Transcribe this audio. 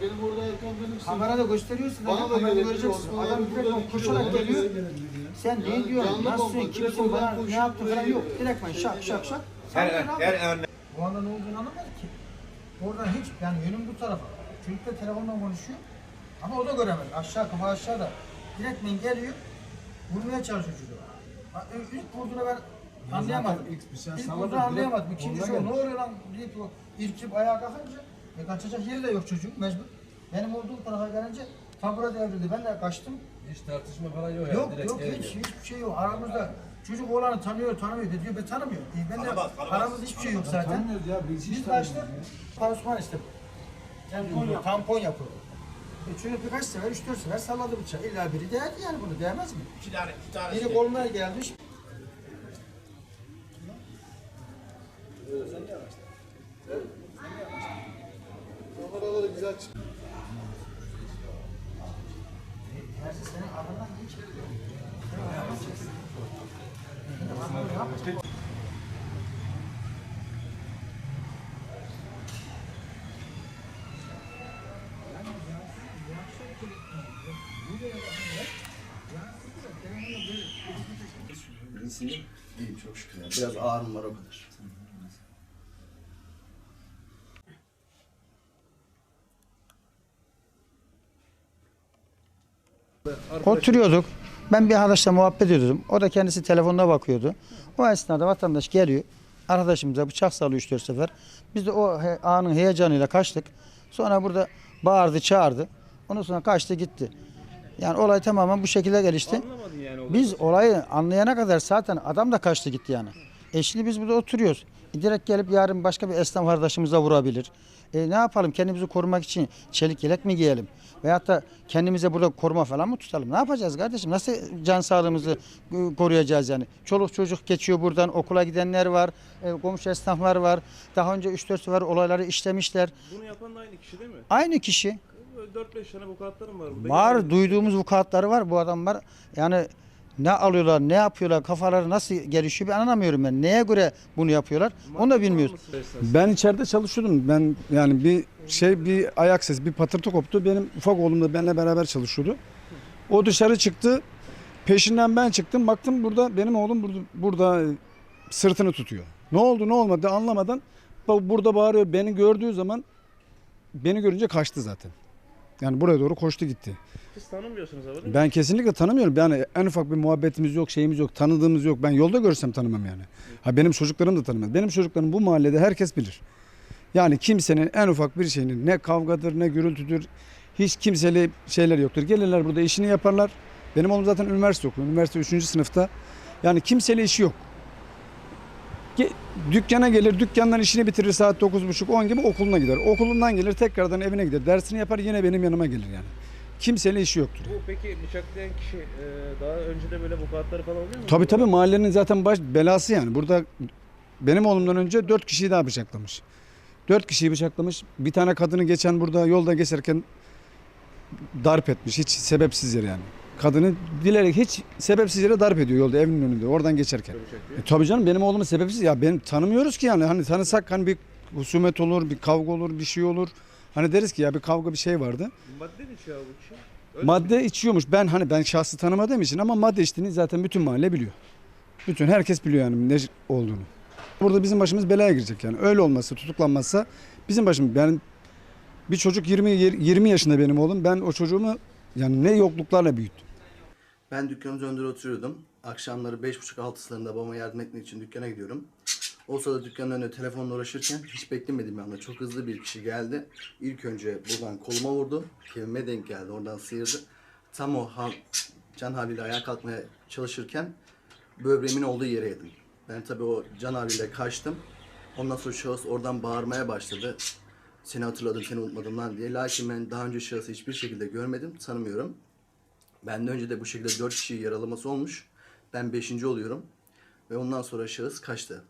benim orada Erkan benim Kamerada gösteriyorsun. Bana Bana da da gelebilir, göreceksin. Adam abi direkt burada koşarak geliyor. Sen Yani ne diyorsun? canlı Nasılsın? bomba, direkt Kimsin? oradan Bana ne yaptın falan buraya yok. geliyor. Direkt ben şak şak şak. Her, her. Bu anda ne olduğunu anlamadı ki. Oradan hiç yani yönüm bu tarafa. Çocuk da telefonla konuşuyor. Ama o da göremedi. Aşağı kafa aşağıda. Direktmen geliyor. Vurmaya çalışıyor çocuğu. Bak, İlk vurduğunu ben anlayamadım. ilk bir şey İlk vurduğunu anlayamadım. İkinci şey ne oluyor lan deyip o irkip ayağa kalkınca e, kaçacak yeri de yok çocuğun mecbur. Benim olduğum tarafa gelince tabura devrildi. Ben de kaçtım. Hiç tartışma falan yok. Yok yani. Direkt yok hiç hiçbir şey yok. Aramızda çocuk oğlanı tanıyor tanımıyor de diyor ben tanımıyorum. E, ben de Tanımaz, tanımaz. aramızda hiçbir şey yok zaten. Tanımıyoruz ya biz hiç Biz tanımıyoruz ya. Pansuman istedim. Tampon, tampon yapıldı. E çocuk birkaç sefer, üç dört sefer salladı bıçağı. İlla biri değdi yani bunu değmez mi? İki tane, iki tane. Biri koluna geldi. Kameraları güzel çık. İyisin değil mi? İyiyim çok şükür. Biraz ağrım var o kadar. Oturuyorduk. Ben bir arkadaşla muhabbet ediyordum. O da kendisi telefonuna bakıyordu. O esnada vatandaş geliyor. Arkadaşımıza bıçak salıyor 3-4 sefer. Biz de o he- anın heyecanıyla kaçtık. Sonra burada bağırdı, çağırdı. Ondan sonra kaçtı gitti. Yani olay tamamen bu şekilde gelişti. Biz olayı anlayana kadar zaten adam da kaçtı gitti yani. E şimdi biz burada oturuyoruz. E direkt gelip yarın başka bir esnaf arkadaşımıza vurabilir. E ne yapalım kendimizi korumak için çelik yelek mi giyelim? Veyahut da kendimize burada koruma falan mı tutalım? Ne yapacağız kardeşim? Nasıl can sağlığımızı e, koruyacağız yani? Çoluk çocuk geçiyor buradan okula gidenler var, e, komşu esnaflar var. Daha önce 3-4 sefer olayları işlemişler. Bunu yapan da aynı kişi değil mi? Aynı kişi. Böyle 4-5 tane avukatlarım var burada. Var duyduğumuz vukuatları var bu adamlar. Yani ne alıyorlar, ne yapıyorlar, kafaları nasıl gelişiyor ben anlamıyorum ben. Neye göre bunu yapıyorlar onu da bilmiyoruz. Ben içeride çalışıyordum. Ben yani bir şey bir ayak sesi, bir patırtı koptu. Benim ufak oğlum da benimle beraber çalışıyordu. O dışarı çıktı. Peşinden ben çıktım. Baktım burada benim oğlum burada, burada sırtını tutuyor. Ne oldu ne olmadı anlamadan burada bağırıyor. Beni gördüğü zaman beni görünce kaçtı zaten. Yani buraya doğru koştu gitti. Siz tanımıyorsunuz abi değil mi? Ben kesinlikle tanımıyorum. Yani en ufak bir muhabbetimiz yok, şeyimiz yok, tanıdığımız yok. Ben yolda görsem tanımam yani. Ha benim çocuklarım da tanımaz. Benim çocuklarım bu mahallede herkes bilir. Yani kimsenin en ufak bir şeyinin ne kavgadır ne gürültüdür hiç kimseli şeyler yoktur. Gelirler burada işini yaparlar. Benim oğlum zaten üniversite okuyor. Üniversite 3. sınıfta. Yani kimseyle işi yok. Dükkana gelir, dükkandan işini bitirir saat 9.30-10 gibi okuluna gider. Okulundan gelir tekrardan evine gider. Dersini yapar yine benim yanıma gelir yani. Kimseyle işi yoktur. Bu peki bıçaklayan kişi e, daha önce de böyle vukuatları falan oluyor mu? Tabii tabii mahallenin zaten baş belası yani. Burada benim oğlumdan önce dört kişiyi daha bıçaklamış. Dört kişiyi bıçaklamış. Bir tane kadını geçen burada yolda geçerken darp etmiş. Hiç sebepsiz yere yani. Kadını bilerek hiç sebepsiz yere darp ediyor yolda evinin önünde oradan geçerken. E, tabii canım benim oğlumun sebepsiz ya ben tanımıyoruz ki yani hani tanısak hani bir husumet olur, bir kavga olur, bir şey olur. Hani deriz ki ya bir kavga bir şey vardı. Madde mi içiyor bu kişi? Öyle Madde içiyormuş. Ben hani ben şahsı tanımadığım için ama madde içtiğini zaten bütün mahalle biliyor. Bütün herkes biliyor yani ne olduğunu. Burada bizim başımız belaya girecek yani. Öyle olmazsa, tutuklanmazsa bizim başımız yani bir çocuk 20 20 yaşında benim oğlum. Ben o çocuğumu yani ne yokluklarla büyüttüm. Ben dükkanımın önünde oturuyordum. Akşamları 5.30-6 sıralarında babama yardım etmek için dükkana gidiyorum. O sırada dükkanın önünde telefonla uğraşırken hiç beklemedim anda çok hızlı bir kişi geldi. İlk önce buradan koluma vurdu. Kevime denk geldi. Oradan sıyırdı. Tam o hal, can haliyle ayağa kalkmaya çalışırken böbreğimin olduğu yere yedim. Ben tabii o can haliyle kaçtım. Ondan sonra şahıs oradan bağırmaya başladı. Seni hatırladım, seni unutmadım lan diye. Lakin ben daha önce şahsı hiçbir şekilde görmedim, tanımıyorum. Benden önce de bu şekilde 4 kişiyi yaralaması olmuş. Ben 5. oluyorum. Ve ondan sonra şahıs kaçtı.